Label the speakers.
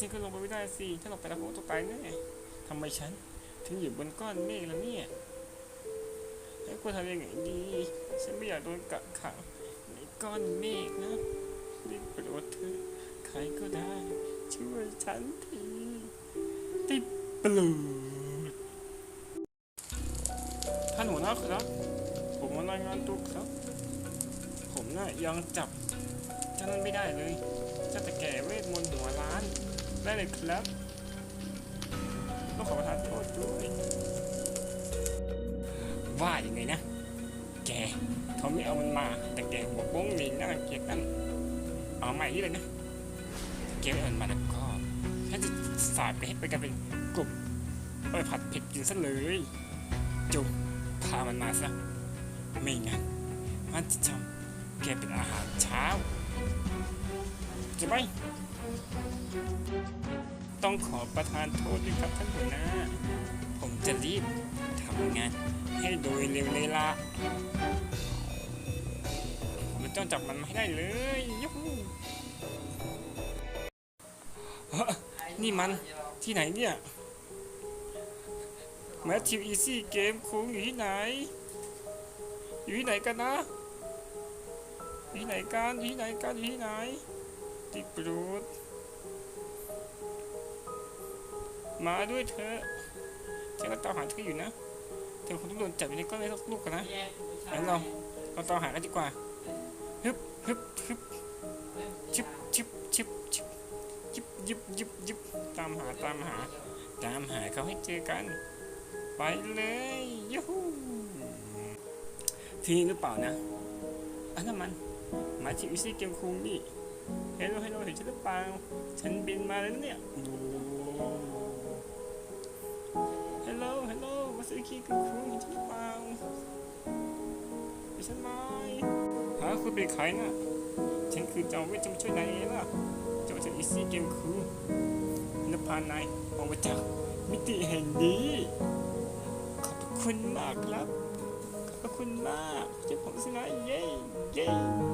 Speaker 1: ฉันก็ลงไปไม่ได้สิ ถ้าลงไปแล้วผมต้องตายแน่ทำไมฉัน ถึงอยู่บนก้อนเมฆแล้วเนี่ยแล้วควรทำยังไงดี ฉันไม่อยากโดนกักขังในก้อนเมฆนะรีบโปรดเธอใครก็ได้ ช่วยฉันทีติดปลูดท่านหัวหน้าครับ ผมมารายงานตัวครับ ผมน่ะยังจับเจ้านั้นไม่ได้เลย เจ้าแต่แก่ ได้เลยครับต้องขอประทานโทษด้วยว่าอยังไงนะ แกเขาไม่เอามันมา แต่แกหัวโป้งนีหน้าเกลียดนั่นเอาใหม่นี่เลยนะแกไม่เอามันมาแล้วก็ฉันจะสาดไปให้ไปกันเป็นกลุ่มไปผัดเผ็ดกินซะเลยจุงพามันมาซะไม่งั้นมันจะทำแกเป็นอาหารเช้าจะไหม ต้องขอประทานโทษด้วยครับท่านหัวหน้า ผมจะรีบทำงานให้โดยเร็วเลยละผมจะต้องจับมันไมาให้ได้เลยยุฮูเฮ้อนี่มันที่ไหนเนี่ยแมทธิวอีซี่เกมคุงอยู่ที่ไหน อยู่ที่ไหนกันนะอยู่ที่ไหนกันอยู่ที่ไหนกันอยู่ที่ไหนติดปรูด มาด้วยเถอะฉันก็ตามหาเธออยู่นะ เธอคงต้องโดนจับอยู่ในก้อนเล็กลูกกันนะงั้นเราเราตามหากันดีกว่าฮึบฮึบฮึบชิบชิบชิบชิบยิบยิบยิบยิบตามหาตามหา ตามหาเขาให้เจอกัน ไปเลยยูฮูที่นี่หรือเปล่านะอันนั้นมันมายถึงอีซี่เกมคุงนี่เฮลโลเฮลโลเห็นฉันหรือเปล่า ฉันบินมาแล้วเนี่ย ขี้คีย์กับคุงเห็นฉันหรือเปล่าเห็นฉันไหมหาคุณเป็นใครนะฉันคือเจ้าเวทจะมาช่วยนายเองล่ะ เจ้าจะอีซี่เกมคุงนพานายออกมาจากมิติแห่งนี้ ขอบคุณมากครับ ขอบคุณมากช่วยผมสินะเย้ เย้เย้